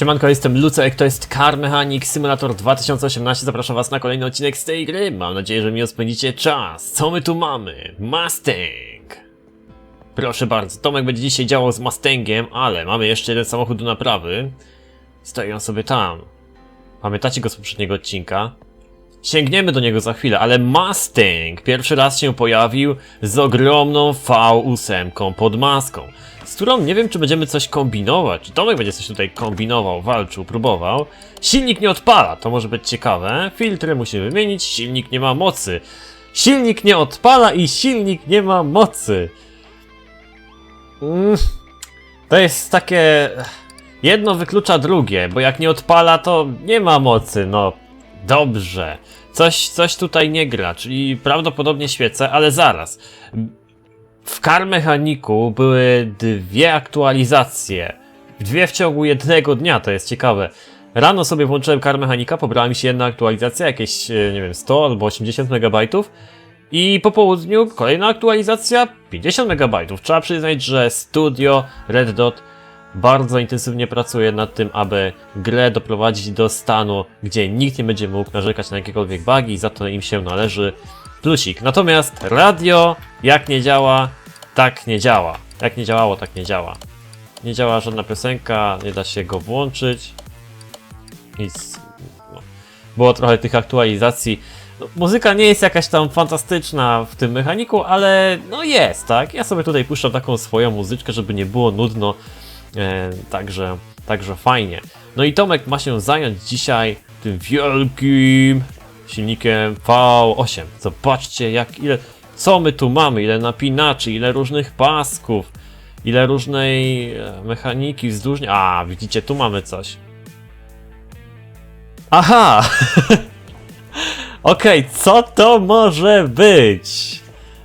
Siemanko, jestem Lucek, to jest Car Mechanic Simulator 2018. Zapraszam was na kolejny odcinek z tej gry. Mam nadzieję, że mi spędzicie czas. Co my tu mamy? Mustang! Proszę bardzo, Tomek będzie dzisiaj działał z Mustangiem, ale mamy jeszcze jeden samochód do naprawy. Stoi on sobie tam. Pamiętacie go z poprzedniego odcinka? Sięgniemy do niego za chwilę, ale Mustang pierwszy raz się pojawił z ogromną V8 pod maską, którą nie wiem, czy będziemy coś kombinować, czy Tomek będzie coś tutaj kombinował, walczył, próbował. Silnik nie odpala, to może być ciekawe. Filtry musimy wymienić, silnik nie ma mocy. Silnik nie odpala i silnik nie ma mocy. Mm, to jest takie... Jedno wyklucza drugie, bo jak nie odpala, to nie ma mocy, no Dobrze. Coś, coś tutaj nie gra, czyli prawdopodobnie świece, ale zaraz. W Car Mechaniku były dwie aktualizacje. Dwie w ciągu jednego dnia, to jest ciekawe. Rano sobie włączyłem Car Mechanika, pobrała mi się jedna aktualizacja, jakieś, e, nie wiem, 100 albo 80 megabajtów. I po południu kolejna aktualizacja, 50 megabajtów. Trzeba przyznać, że studio Red Dot bardzo intensywnie pracuje nad tym, aby grę doprowadzić do stanu, gdzie nikt nie będzie mógł narzekać na jakiekolwiek bugi, za to im się należy plusik. Natomiast radio, jak nie działa, tak nie działa. Jak nie działało, tak nie działa. Nie działa żadna piosenka, nie da się go włączyć. Nic. Było trochę tych aktualizacji. No, muzyka nie jest jakaś tam fantastyczna w tym mechaniku, ale no jest, tak? Ja sobie tutaj puszczam taką swoją muzyczkę, żeby nie było nudno. E, także, także fajnie. No i Tomek ma się zająć dzisiaj tym wielkim silnikiem V8. Zobaczcie, jak ile, co my tu mamy, ile napinaczy, ile różnych pasków, ile różnej e, mechaniki wzdłużnie. A, widzicie, tu mamy coś. Aha! Okej, co to może być?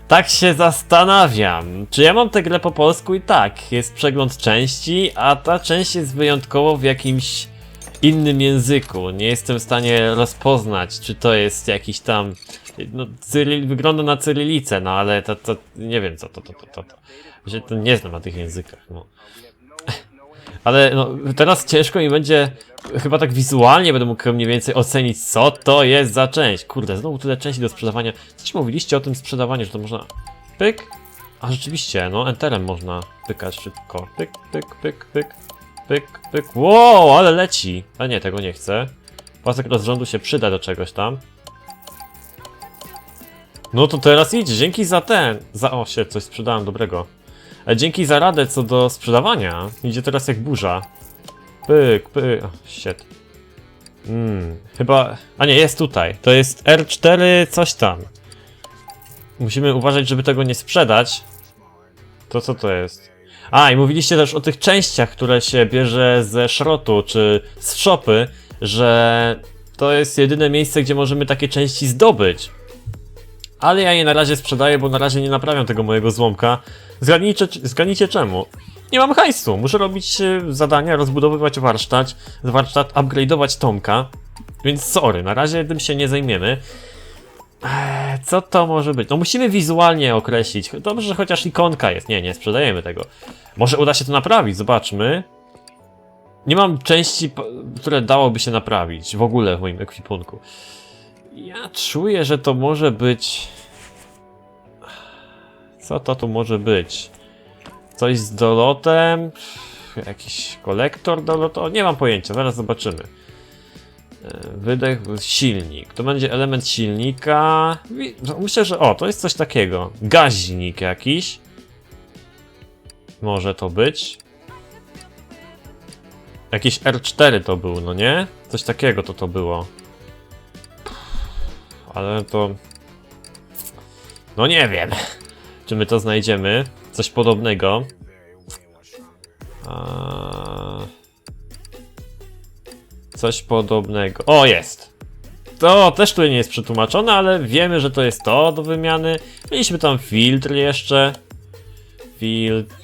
Tak się zastanawiam. Czy ja mam tę grę po polsku i tak, jest przegląd części, a ta część jest wyjątkowo w jakimś innym języku. Nie jestem w stanie rozpoznać, czy to jest jakiś tam. No, wygląda na cyrylicę, no ale to, to nie wiem co to, to, to, to, to. Ja to nie znam na tych językach, no. Ale no, teraz ciężko mi będzie, chyba tak wizualnie będę mógł mniej więcej ocenić, co to jest za część. Kurde, znowu tyle części do sprzedawania. Coś mówiliście o tym sprzedawaniu, że to można... Pyk. A rzeczywiście, no, enterem można pykać szybko. Pyk, pyk, pyk, pyk, pyk, pyk. Wow, ale leci. A nie, tego nie chcę. Pasek rozrządu się przyda do czegoś tam. No to teraz idzie, dzięki za ten. Za... O, się, coś sprzedałem dobrego. E, Dzięki za radę co do sprzedawania. Idzie teraz jak burza. Pyk, pyk. O, shit. Hmm, chyba... A nie, jest tutaj. To jest R4 coś tam. Musimy uważać, żeby tego nie sprzedać. To co to jest? A, i mówiliście też o tych częściach, które się bierze ze szrotu, czy z szopy, że to jest jedyne miejsce, gdzie możemy takie części zdobyć. Ale ja je na razie sprzedaję, bo na razie nie naprawiam tego mojego złomka. Zgadnijcie, zgadnijcie czemu. Nie mam hajsu, muszę robić e, zadania, rozbudowywać warsztat, warsztat, upgrade'ować Tomka. Więc sorry, na razie tym się nie zajmiemy. Eee, co to może być? No musimy wizualnie określić. Dobrze, że chociaż ikonka jest. Nie, nie sprzedajemy tego. Może uda się to naprawić, zobaczmy. Nie mam części, które dałoby się naprawić w ogóle w moim ekwipunku. Ja czuję, że to może być. Co to tu może być? Coś z dolotem? Jakiś kolektor dolotu? Nie mam pojęcia, zaraz zobaczymy. Wydech, silnik. To będzie element silnika. Myślę, że o, to jest coś takiego. Gaźnik jakiś. Może to być. Jakiś R4 to był, no nie? Coś takiego to to było. Ale to... No nie wiem. Czy my to znajdziemy? Coś podobnego. A... Coś podobnego. O, jest! To też tu nie jest przetłumaczone, ale wiemy, że to jest to do wymiany. Mieliśmy tam filtr jeszcze. Filtr.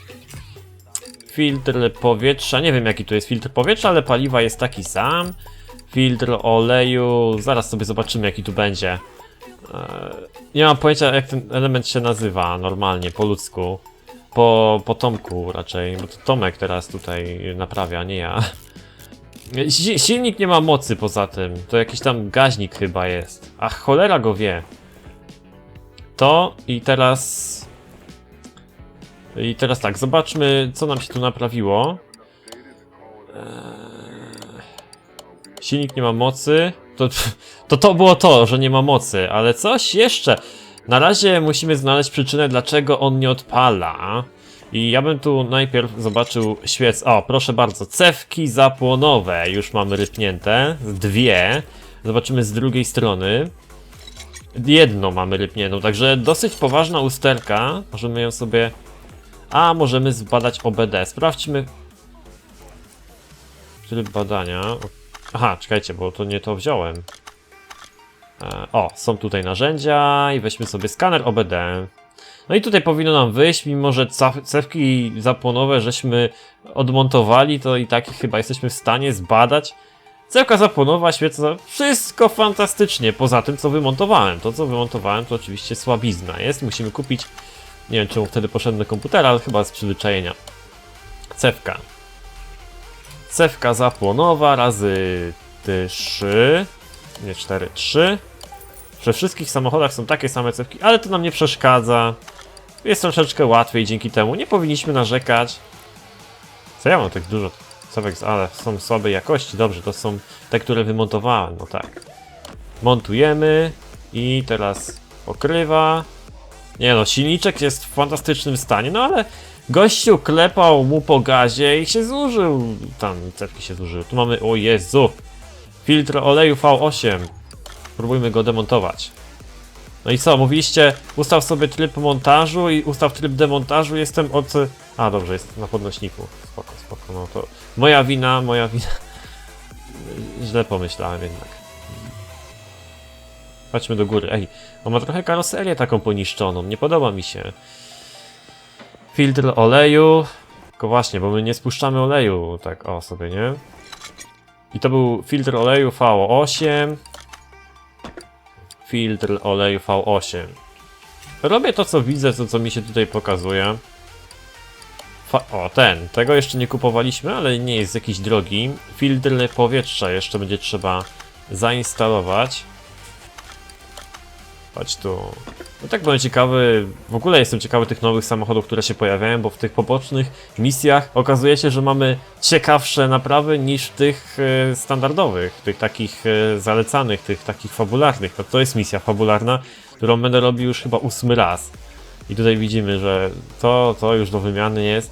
Filtr powietrza. Nie wiem jaki tu jest filtr powietrza, ale paliwa jest taki sam. Filtr oleju. Zaraz sobie zobaczymy jaki tu będzie. Eee, Nie mam pojęcia jak ten element się nazywa normalnie, po ludzku. Po, po Tomku raczej, bo to Tomek teraz tutaj naprawia, nie ja. Si silnik nie ma mocy poza tym. To jakiś tam gaźnik chyba jest. Ach, cholera go wie. To i teraz... I teraz tak, zobaczmy co nam się tu naprawiło. Eee, Silnik nie ma mocy. To, to to było to, że nie ma mocy, ale coś jeszcze. Na razie musimy znaleźć przyczynę, dlaczego on nie odpala. I ja bym tu najpierw zobaczył świec. O, proszę bardzo, cewki zapłonowe już mamy rypnięte. Dwie. Zobaczymy z drugiej strony. Jedną mamy rypniętą, także dosyć poważna usterka. Możemy ją sobie. A, możemy zbadać OBD. Sprawdźmy. Tryb badania. Aha, czekajcie, bo to nie to wziąłem. E, O, są tutaj narzędzia i weźmy sobie skaner OBD. No i tutaj powinno nam wyjść, mimo że cewki zapłonowe żeśmy odmontowali, to i tak chyba jesteśmy w stanie zbadać. Cewka zapłonowa, świeca, wszystko fantastycznie, poza tym co wymontowałem. To co wymontowałem to oczywiście słabizna jest, musimy kupić, nie wiem czemu wtedy poszedłem do komputera, ale chyba z przyzwyczajenia. Cewka. Cewka zapłonowa razy 3, nie 4, 3. We wszystkich samochodach są takie same cewki, ale to nam nie przeszkadza. Jest troszeczkę łatwiej dzięki temu, nie powinniśmy narzekać. Co ja mam tak dużo cewek, ale są słabej jakości, dobrze, to są te, które wymontowałem, no tak. Montujemy i teraz pokrywa. Nie no, silniczek jest w fantastycznym stanie, no ale gościu klepał mu po gazie i się zużył. Tam cewki się zużyły. Tu mamy, o Jezu, filtr oleju V8. Spróbujmy go demontować. No i co, mówiliście, ustaw sobie tryb montażu i ustaw tryb demontażu, jestem od... A, dobrze, jest na podnośniku. Spoko, spoko, no to... Moja wina, moja wina. Źle pomyślałem jednak. Chodźmy do góry. Ej, on ma trochę karoserię taką poniszczoną, nie podoba mi się. Filtr oleju. Tylko właśnie, bo my nie spuszczamy oleju, tak o sobie, nie? I to był filtr oleju V8 filtr oleju V8. Robię to, co widzę, to, co mi się tutaj pokazuje. Fa o, ten. Tego jeszcze nie kupowaliśmy, ale nie jest jakiś drogi. Filtr powietrza jeszcze będzie trzeba zainstalować. Chodź tu. No tak byłem ciekawy, w ogóle jestem ciekawy tych nowych samochodów, które się pojawiają, bo w tych pobocznych misjach okazuje się, że mamy ciekawsze naprawy niż w tych e, standardowych, tych takich e, zalecanych, tych takich fabularnych. No to jest misja fabularna, którą będę robił już chyba ósmy raz. I tutaj widzimy, że to, to już do wymiany jest.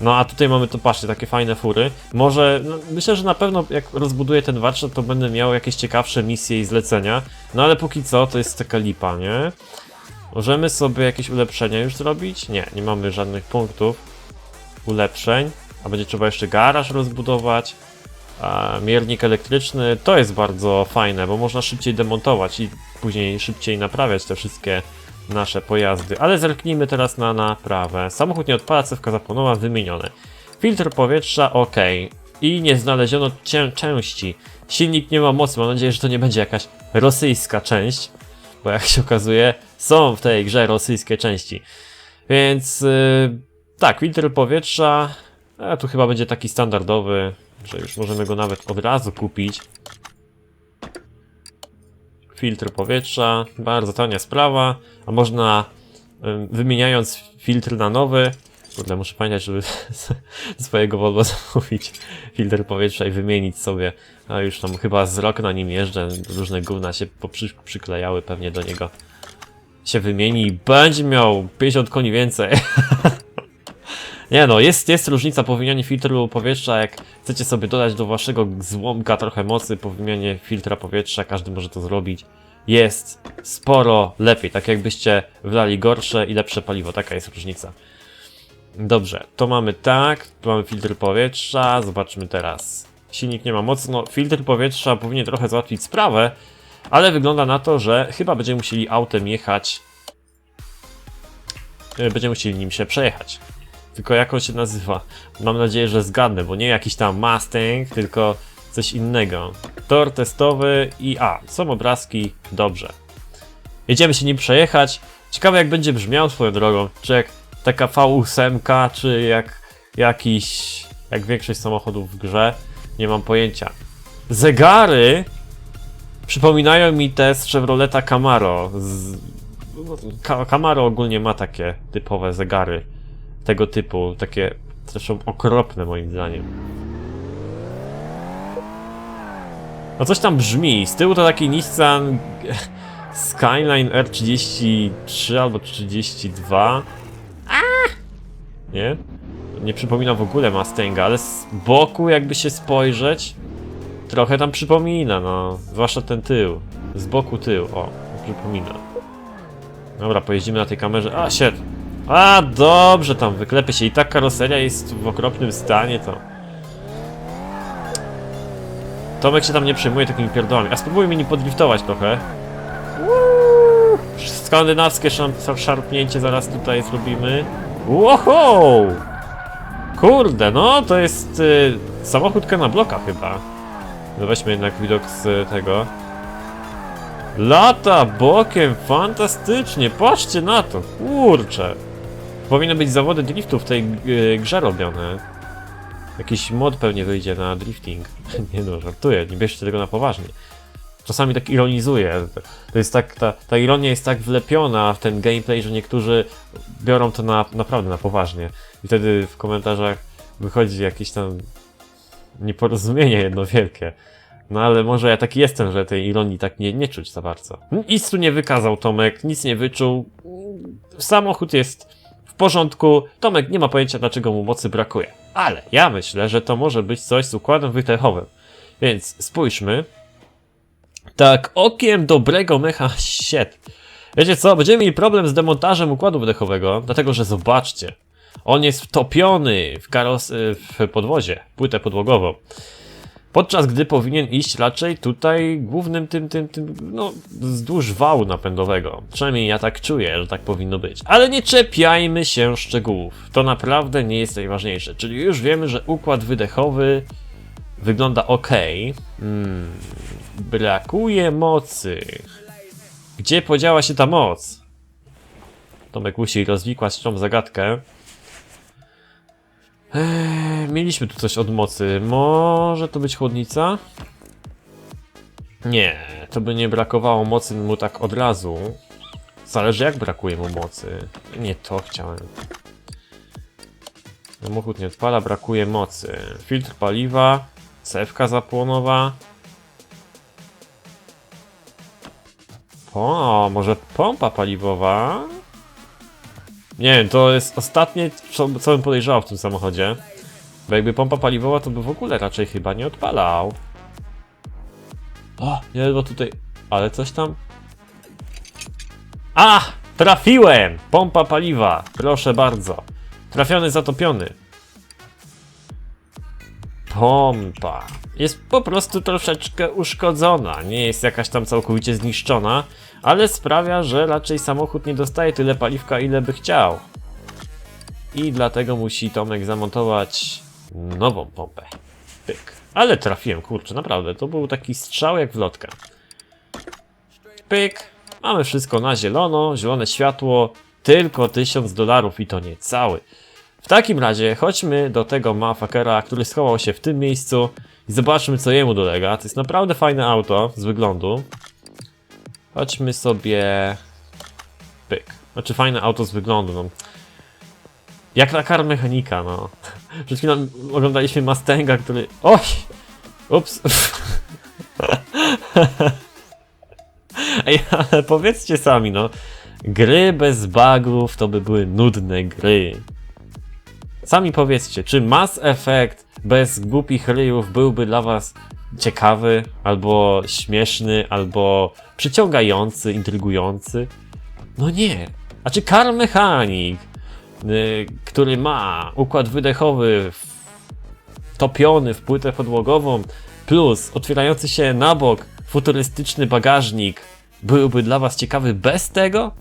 No a tutaj mamy to, patrzcie, takie fajne fury. Może, no, myślę, że na pewno jak rozbuduję ten warsztat, to będę miał jakieś ciekawsze misje i zlecenia. No ale póki co, to jest taka lipa, nie? Możemy sobie jakieś ulepszenia już zrobić? Nie, nie mamy żadnych punktów ulepszeń. A będzie trzeba jeszcze garaż rozbudować. A miernik elektryczny to jest bardzo fajne, bo można szybciej demontować i później szybciej naprawiać te wszystkie nasze pojazdy. Ale zerknijmy teraz na naprawę. Samochód nie odpala, cewka zapłonowa, wymienione. Filtr powietrza ok. I nie znaleziono cię- części. Silnik nie ma mocy, mam nadzieję, że to nie będzie jakaś rosyjska część. Bo jak się okazuje, są w tej grze rosyjskie części. Więc yy, tak, filtr powietrza. A tu chyba będzie taki standardowy, że już możemy go nawet od razu kupić. Filtr powietrza, bardzo tania sprawa, a można ym, wymieniając filtr na nowy, kurde muszę pamiętać, żeby swojego Volvo zamówić filtr powietrza i wymienić sobie, a już tam chyba z rok na nim jeżdżę, różne gówna się poprzy, przyklejały pewnie do niego. Się wymieni i będzie miał 50 koni więcej. Nie no, jest, jest różnica po wymianie filtru powietrza, jak chcecie sobie dodać do waszego złomka trochę mocy po wymianie filtra powietrza, każdy może to zrobić. Jest sporo lepiej, tak jakbyście wlali gorsze i lepsze paliwo, taka jest różnica. Dobrze, to mamy tak, tu mamy filtr powietrza, zobaczmy teraz. Silnik nie ma mocy, no filtr powietrza powinien trochę załatwić sprawę, ale wygląda na to, że chyba będziemy musieli autem jechać. e, Będziemy musieli nim się przejechać. Tylko jak on się nazywa? Mam nadzieję, że zgadnę, bo nie jakiś tam Mustang, tylko coś innego. Tor testowy i a, są obrazki, dobrze. Jedziemy się nim przejechać. Ciekawe jak będzie brzmiał swoją drogą. Czy jak taka V8, czy jak jakiś, jak większość samochodów w grze. Nie mam pojęcia. Zegary przypominają mi te z Chevroleta Camaro. Z... Camaro ogólnie ma takie typowe zegary tego typu, takie zresztą okropne moim zdaniem. No coś tam brzmi. Z tyłu to taki Nissan Skyline R33 albo 32. Nie? Nie przypomina w ogóle Mustanga, ale z boku jakby się spojrzeć, trochę tam przypomina, no. Zwłaszcza ten tył. Z boku tył, o, przypomina. Dobra, pojeździmy na tej kamerze. A, shit. A, dobrze tam, wyklepie się. I tak karoseria jest w okropnym stanie, to... Tomek się tam nie przejmuje takimi pierdolami. A spróbujmy nim podliftować trochę. Skandynawskie szarpnięcie zaraz tutaj zrobimy. Wow! Kurde, no to jest y, samochód na bloka chyba. No weźmy jednak widok z tego. Lata bokiem, fantastycznie, patrzcie na to, kurczę. Powinny być zawody driftu w tej y, grze robione. Jakiś mod pewnie wyjdzie na drifting. Nie no, żartuję, nie bierzcie tego na poważnie. Czasami tak ironizuję. To jest tak, ta, ta ironia jest tak wlepiona w ten gameplay, że niektórzy biorą to na, naprawdę na poważnie. I wtedy w komentarzach wychodzi jakieś tam nieporozumienie jedno wielkie. No ale może ja taki jestem, że tej ironii tak nie, nie czuć za bardzo. Nic tu nie wykazał Tomek, nic nie wyczuł. Samochód jest w porządku. Tomek nie ma pojęcia, dlaczego mu mocy brakuje. Ale ja myślę, że to może być coś z układem wydechowym. Więc spójrzmy. Tak, okiem dobrego mecha shit. Wiecie co, będziemy mieli problem z demontażem układu wydechowego, dlatego że zobaczcie. On jest wtopiony w, karos w podwozie, płytę podłogową. Podczas gdy powinien iść raczej tutaj głównym tym, tym, tym, no, wzdłuż wału napędowego. Przynajmniej ja tak czuję, że tak powinno być. Ale nie czepiajmy się szczegółów. To naprawdę nie jest najważniejsze. Czyli już wiemy, że układ wydechowy wygląda ok. Hmm, brakuje mocy. Gdzie podziała się ta moc? Tomek musi rozwikłać tą zagadkę. Eee, mieliśmy tu coś od mocy. Może to być chłodnica? Nie, to by nie brakowało mocy mu tak od razu. Zależy jak brakuje mu mocy. Nie to chciałem. Samochód nie odpala, brakuje mocy. Filtr paliwa, cewka zapłonowa. O, może pompa paliwowa? Nie wiem, to jest ostatnie, co, co bym podejrzewał w tym samochodzie. Bo jakby pompa paliwowa, to by w ogóle raczej chyba nie odpalał. O, bo tutaj... Ale coś tam... A! Trafiłem! Pompa paliwa, proszę bardzo. Trafiony, zatopiony. Pompa. Jest po prostu troszeczkę uszkodzona. Nie jest jakaś tam całkowicie zniszczona, ale sprawia, że raczej samochód nie dostaje tyle paliwka, ile by chciał. I dlatego musi Tomek zamontować nową pompę. Pyk. Ale trafiłem, kurczę, naprawdę. To był taki strzał jak w lotkę. Pyk. Mamy wszystko na zielono, zielone światło, tylko 1000 dolarów i to nie cały. W takim razie chodźmy do tego mafakera, który schował się w tym miejscu i zobaczmy co jemu dolega. To jest naprawdę fajne auto z wyglądu. Chodźmy sobie... Pyk. Znaczy fajne auto z wyglądu, no. Jak na kar mechanika, no. Przed chwilą oglądaliśmy Mustanga, który... Oj! Ups. Ej, ale powiedzcie sami, no. Gry bez bugów to by były nudne gry. Sami powiedzcie, czy Mass Effect bez głupich ryjów byłby dla was ciekawy, albo śmieszny, albo przyciągający, intrygujący? No nie. A czy Car Mechanic, y, który ma układ wydechowy topiony w płytę podłogową, plus otwierający się na bok futurystyczny bagażnik, byłby dla was ciekawy bez tego?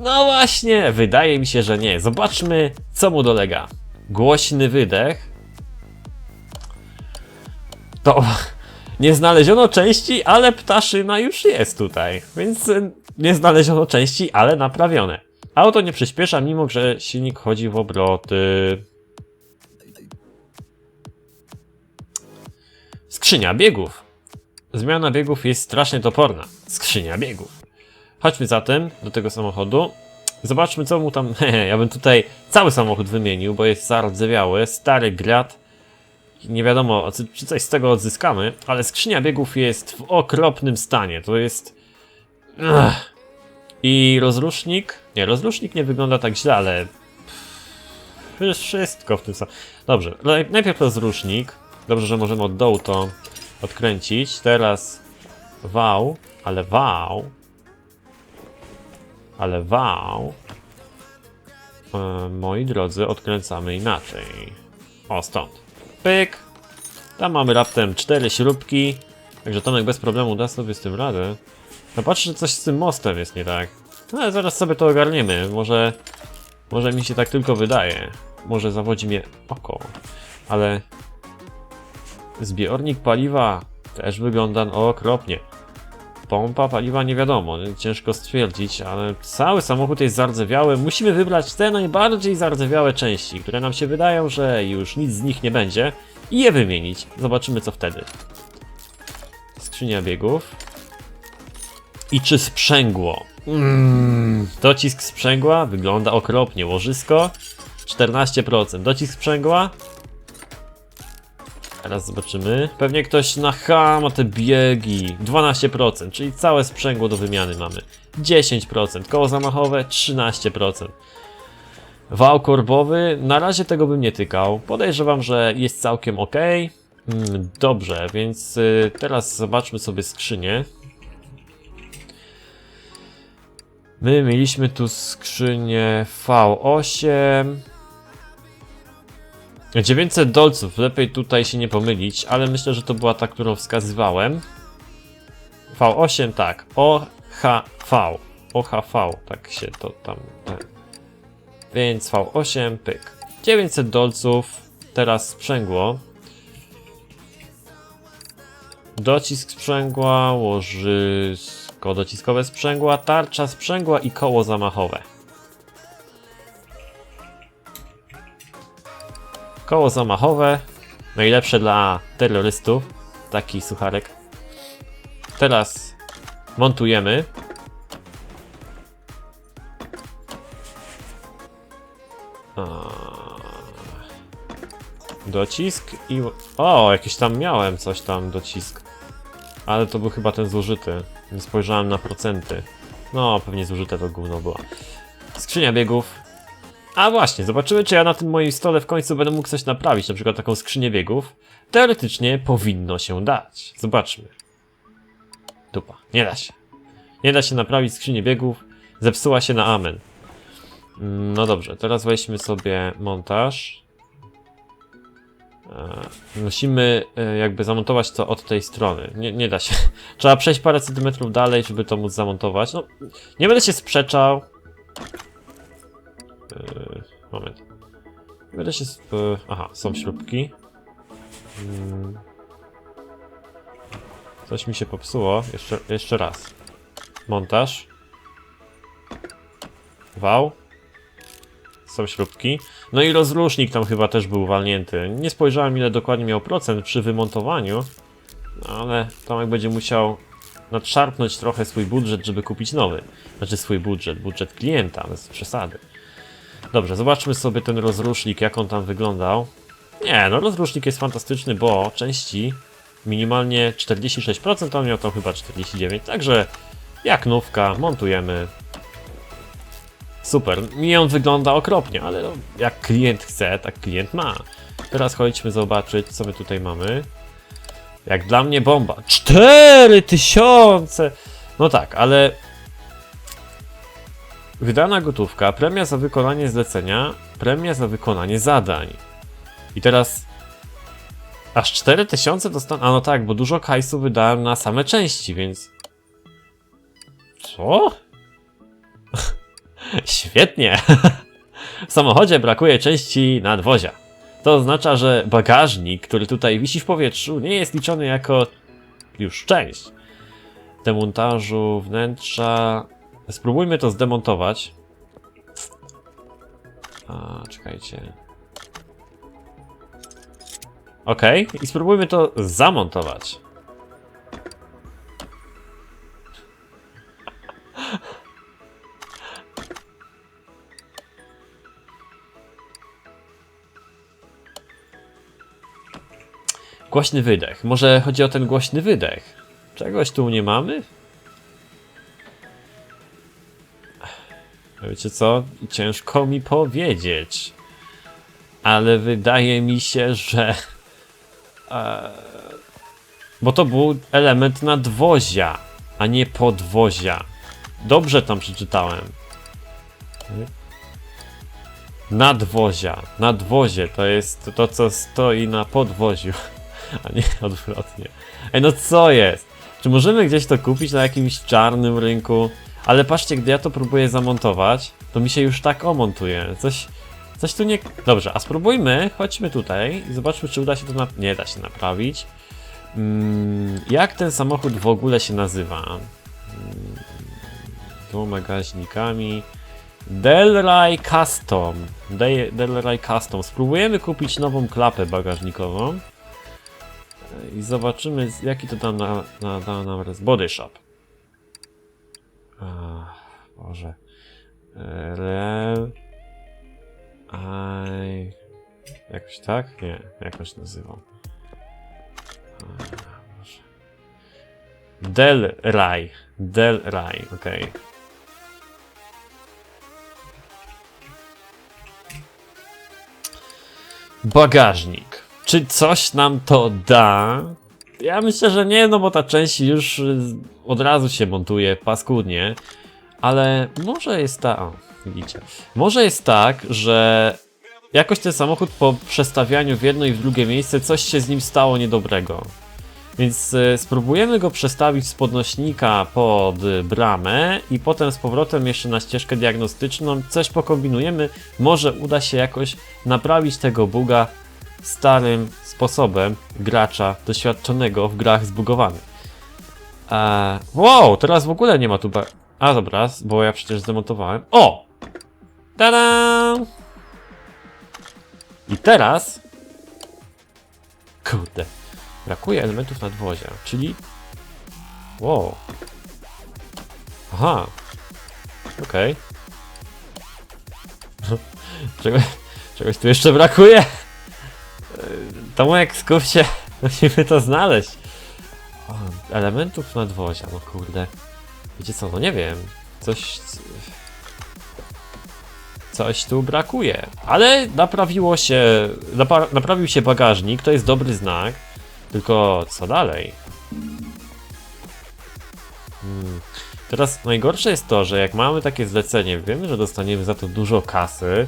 No właśnie, wydaje mi się, że nie. Zobaczmy, co mu dolega. Głośny wydech. To nie znaleziono części, ale ptaszyna już jest tutaj. Więc y, nie znaleziono części, ale naprawione. Auto nie przyspiesza, mimo że silnik chodzi w obroty. Skrzynia biegów. Zmiana biegów jest strasznie toporna. Skrzynia biegów. Chodźmy zatem do tego samochodu. Zobaczmy, co mu tam. Ja bym tutaj cały samochód wymienił, bo jest zardzewiały, stary grat. Nie wiadomo, czy- coś z tego odzyskamy, ale skrzynia biegów jest w okropnym stanie. To jest. Ech. I rozrusznik. Nie, rozrusznik nie wygląda tak źle, ale. Przecież wszystko w tym samym. Dobrze, naj- najpierw rozrusznik. Dobrze, że możemy od dołu to odkręcić. Teraz wał, ale wał. Ale wał. E, moi drodzy, odkręcamy inaczej. O, stąd. Pyk. Tam mamy raptem cztery śrubki. Także Tomek bez problemu da sobie z tym radę. No coś z tym mostem jest nie tak. No ale zaraz sobie to ogarniemy. Może. Może mi się tak tylko wydaje. Może zawodzi mnie oko. Ale. Zbiornik paliwa też wygląda okropnie. Pompa paliwa nie wiadomo, ciężko stwierdzić, ale cały samochód jest zardzewiały. Musimy wybrać te najbardziej zardzewiałe części, które nam się wydają, że już nic z nich nie będzie i je wymienić. Zobaczymy co wtedy. Skrzynia biegów. I czy sprzęgło? Mm, docisk sprzęgła wygląda okropnie. Łożysko 14%. Docisk sprzęgła Teraz zobaczymy. Pewnie ktoś na H ma te biegi. 12%, czyli całe sprzęgło do wymiany mamy. 10%. Koło zamachowe 13%. Wał korbowy, na razie tego bym nie tykał. Podejrzewam, że jest całkiem ok. Mm, dobrze, więc y, teraz zobaczmy sobie skrzynię. My mieliśmy tu skrzynię V8. 900 dolców, lepiej tutaj się nie pomylić, ale myślę, że to była ta, którą wskazywałem. V8, tak. OHV. OHV, tak się to tam. Tak. Więc V8, pyk. 900 dolców, teraz sprzęgło. Docisk sprzęgła, łożysko dociskowe sprzęgła, tarcza sprzęgła i koło zamachowe. Koło zamachowe, najlepsze dla terrorystów, taki sucharek. Teraz montujemy. Docisk i... O, jakiś tam miałem coś tam, docisk. Ale to był chyba ten zużyty. Nie spojrzałem na procenty. No, pewnie zużyte to gówno było. Skrzynia biegów. A właśnie, zobaczymy, czy ja na tym moim stole w końcu będę mógł coś naprawić, na przykład taką skrzynię biegów. Teoretycznie powinno się dać. Zobaczmy. Dupa, nie da się. Nie da się naprawić skrzyni biegów. Zepsuła się na amen. Mm, No dobrze, teraz weźmy sobie montaż. E, Musimy e, jakby zamontować to od tej strony. Nie, nie da się. Trzeba przejść parę centymetrów dalej, żeby to móc zamontować. No, nie będę się sprzeczał. Yy, moment. Będę się. Sp... Aha, są śrubki. Mm. Coś mi się popsuło. Jeszcze, jeszcze raz. Montaż. Wał. Są śrubki. No i rozrusznik tam chyba też był walnięty. Nie spojrzałem ile dokładnie miał procent przy wymontowaniu. No ale Tomek będzie musiał nadszarpnąć trochę swój budżet, żeby kupić nowy. Znaczy swój budżet, budżet klienta, bez przesady. Dobrze, zobaczmy sobie ten rozrusznik, jak on tam wyglądał. Nie, no rozrusznik jest fantastyczny, bo części minimalnie 46%, on miał tam chyba 49%, także jak nówka, montujemy. Super, mi on wygląda okropnie, ale no, jak klient chce, tak klient ma. Teraz chodźmy zobaczyć, co my tutaj mamy. Jak dla mnie bomba. 4000! No tak, ale Wydana gotówka, premia za wykonanie zlecenia, premia za wykonanie zadań. I teraz aż 4000 dostanę. A no tak, bo dużo kajsu wydałem na same części, więc. Co? Świetnie. W samochodzie brakuje części nadwozia. To oznacza, że bagażnik, który tutaj wisi w powietrzu, nie jest liczony jako już część. Demontażu wnętrza Spróbujmy to zdemontować. A, czekajcie. Ok, i spróbujmy to zamontować. Głośny wydech. Może chodzi o ten głośny wydech. Czegoś tu nie mamy? Wiecie co? Ciężko mi powiedzieć. Ale wydaje mi się, że. E, bo to był element nadwozia, a nie podwozia. Dobrze tam przeczytałem. Nadwozia. Nadwozie to jest to, co stoi na podwoziu, a nie odwrotnie. Ej, no co jest? Czy możemy gdzieś to kupić na jakimś czarnym rynku? Ale patrzcie, gdy ja to próbuję zamontować, to mi się już tak omontuje. Coś, coś tu nie... Dobrze, a spróbujmy, chodźmy tutaj i zobaczmy, czy uda się to... Na... Nie da się naprawić. Mm, jak ten samochód w ogóle się nazywa? Mm, dwoma gaźnikami. Delray Custom. Del- Delray Custom. Spróbujemy kupić nową klapę bagażnikową. I zobaczymy, jaki to da na, na, da nam Body Shop. Boże. Rel. Aj. Jakoś tak? Nie, jakoś nazywał. Ach, Boże. Del Ray. Del Ray, okej. Bagażnik. Czy coś nam to da? Ja myślę, że nie, no bo ta część już y, od razu się montuje paskudnie. Ale może jest tak. O, widzicie. Może jest tak, że jakoś ten samochód po przestawianiu w jedno i w drugie miejsce coś się z nim stało niedobrego. Więc y, spróbujemy go przestawić z podnośnika pod bramę i potem z powrotem jeszcze na ścieżkę diagnostyczną. Coś pokombinujemy. Może uda się jakoś naprawić tego buga starym sposobem gracza doświadczonego w grach zbugowanych. Eee, wow, teraz w ogóle nie ma tu A dobra, bo ja przecież zdemontowałem. O! Tada! I teraz... Kurde. Brakuje elementów nadwozia, czyli... Wow. Aha. Okej. Czego, czegoś tu jeszcze brakuje? Tomek, skup się. Musimy to znaleźć. O, elementów nadwozia, no kurde. Wiecie co, no nie wiem. Coś... Coś tu brakuje. Ale naprawiło się... Napa naprawił się bagażnik, to jest dobry znak. Tylko co dalej? Hmm. Teraz najgorsze jest to, że jak mamy takie zlecenie, wiemy, że dostaniemy za to dużo kasy,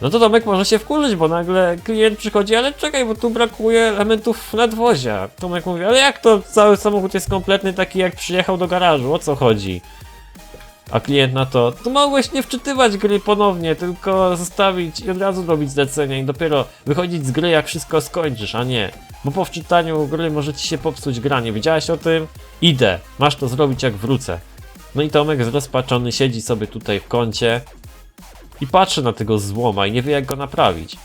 no to Tomek może się wkurzyć, bo nagle klient przychodzi, ale czekaj, bo tu brakuje elementów nadwozia. Tomek mówi, ale jak to cały samochód jest kompletny taki jak przyjechał do garażu, o co chodzi? A klient na to, tu mogłeś nie wczytywać gry ponownie, tylko zostawić i od razu robić zlecenia i dopiero wychodzić z gry jak wszystko skończysz, a nie. Bo po wczytaniu gry może ci się popsuć granie. Wiedziałeś o tym? Idę, masz to zrobić jak wrócę. No i Tomek zrozpaczony siedzi sobie tutaj w kącie, i patrzy na tego złoma i nie wie jak go naprawić.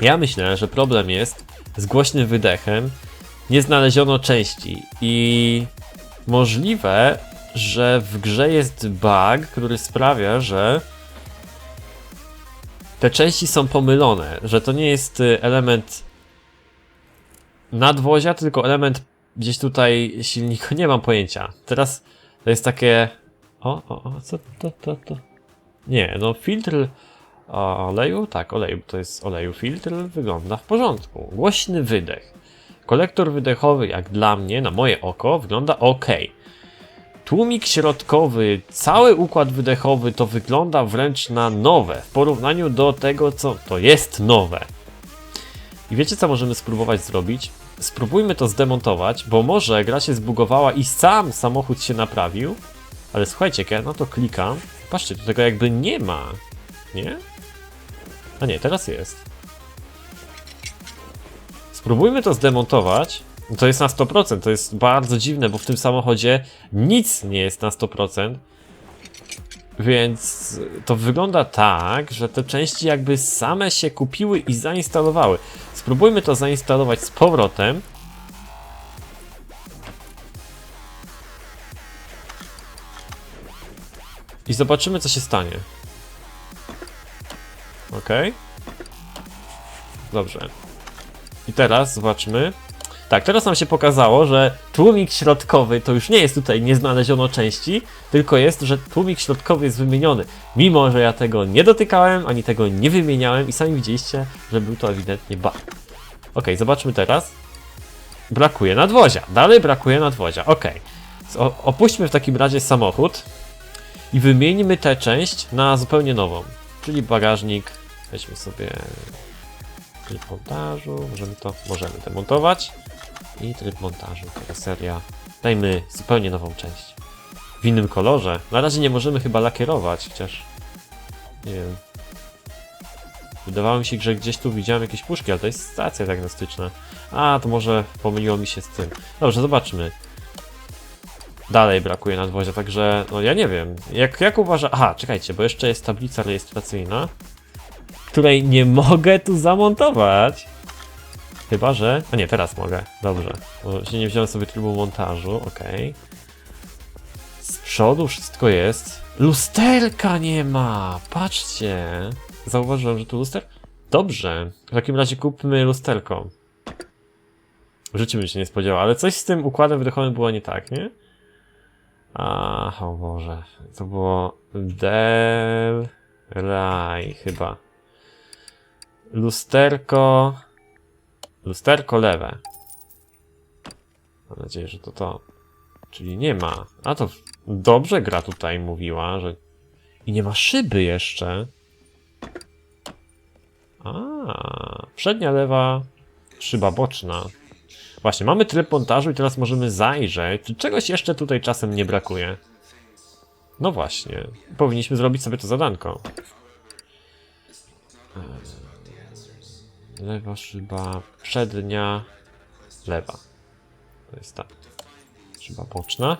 Ja myślę, że problem jest z głośnym wydechem. Nie znaleziono części i możliwe, że w grze jest bug, który sprawia, że te części są pomylone, że to nie jest y, element nadwozia, tylko element gdzieś tutaj silnika. Nie mam pojęcia. Teraz to jest takie. O, o, o, co to, to, to? Nie, no filtr oleju, tak, oleju, to jest oleju. Filtr wygląda w porządku. Głośny wydech. Kolektor wydechowy, jak dla mnie, na moje oko, wygląda ok. Tłumik środkowy, cały układ wydechowy to wygląda wręcz na nowe w porównaniu do tego, co to jest nowe. I wiecie, co możemy spróbować zrobić? Spróbujmy to zdemontować, bo może gra się zbugowała i sam samochód się naprawił. Ale słuchajcie, jak ja na to klikam, patrzcie, tu tego jakby nie ma. Nie? A nie, teraz jest. Spróbujmy to zdemontować. To jest na 100%, to jest bardzo dziwne, bo w tym samochodzie nic nie jest na 100%. Więc to wygląda tak, że te części jakby same się kupiły i zainstalowały. Spróbujmy to zainstalować z powrotem. I zobaczymy, co się stanie. Ok. Dobrze. I teraz zobaczmy. Tak, teraz nam się pokazało, że tłumik środkowy to już nie jest tutaj nie znaleziono części, tylko jest, że tłumik środkowy jest wymieniony. Mimo, że ja tego nie dotykałem, ani tego nie wymieniałem i sami widzieliście, że był to ewidentnie bug. Ok, zobaczmy teraz. Brakuje nadwozia. Dalej brakuje nadwozia. Ok. Opuśćmy w takim razie samochód i wymieńmy tę część na zupełnie nową. Czyli bagażnik. Weźmy sobie tryb montażu. Możemy to, możemy demontować. I tryb montażu, karoseria. Dajmy zupełnie nową część. W innym kolorze. Na razie nie możemy chyba lakierować, chociaż... Nie wiem. Wydawało mi się, że gdzieś tu widziałem jakieś puszki, ale to jest stacja diagnostyczna. A, to może pomyliło mi się z tym. Dobrze, zobaczmy. Dalej brakuje nadwozia, także no ja nie wiem. Jak, jak uważa... Aha, czekajcie, bo jeszcze jest tablica rejestracyjna, której nie mogę tu zamontować. Chyba, że... A nie, teraz mogę. Dobrze. Bo się nie wziąłem sobie trybu montażu, okej. Z przodu wszystko jest. Lusterka nie ma! Patrzcie! Zauważyłem, że tu luster... Dobrze. W takim razie kupmy lusterko. W się nie spodziewał, ale coś z tym układem wydechowym było nie tak, nie? Ach, o Boże. To było Del Rai chyba. Lusterko. Lusterko lewe. Mam nadzieję, że to to. Czyli nie ma. A to dobrze gra tutaj mówiła, że. I nie ma szyby jeszcze. A, przednia lewa, szyba boczna. Właśnie, mamy tryb montażu i teraz możemy zajrzeć, czy czegoś jeszcze tutaj czasem nie brakuje. No właśnie, powinniśmy zrobić sobie to zadanko. Eee, Lewa szyba, przednia, lewa. To jest ta szyba boczna.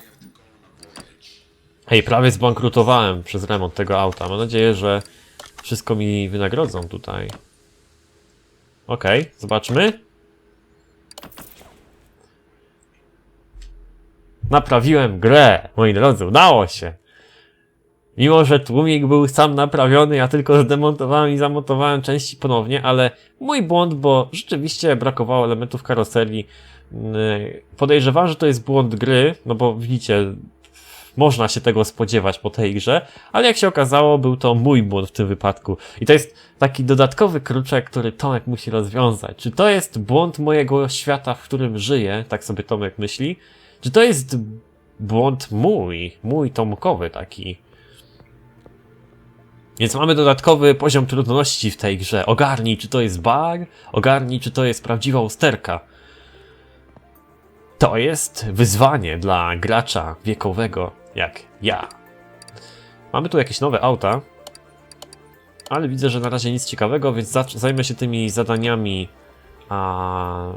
Hej, prawie zbankrutowałem przez remont tego auta. Mam nadzieję, że wszystko mi wynagrodzą tutaj. Okej, zobaczmy. Naprawiłem grę, moi drodzy, udało się. Mimo, że tłumik był sam naprawiony, ja tylko zdemontowałem i zamontowałem części ponownie, ale mój błąd, bo rzeczywiście brakowało elementów karoserii. Yy, Podejrzewam, że to jest błąd gry, no bo widzicie, można się tego spodziewać po tej grze, ale jak się okazało, był to mój błąd w tym wypadku. I to jest taki dodatkowy kruczek, który Tomek musi rozwiązać. Czy to jest błąd mojego świata, w którym żyję, tak sobie Tomek myśli, czy to jest błąd mój, mój Tomkowy taki. Więc mamy dodatkowy poziom trudności w tej grze. Ogarnij, czy to jest bug, ogarnij, czy to jest prawdziwa usterka. To jest wyzwanie dla gracza wiekowego jak ja. Mamy tu jakieś nowe auta, ale widzę, że na razie nic ciekawego, więc zajmę się tymi zadaniami a,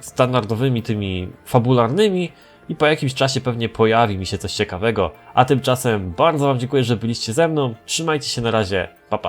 standardowymi, tymi fabularnymi i po jakimś czasie pewnie pojawi mi się coś ciekawego. A tymczasem bardzo Wam dziękuję, że byliście ze mną. Trzymajcie się na razie.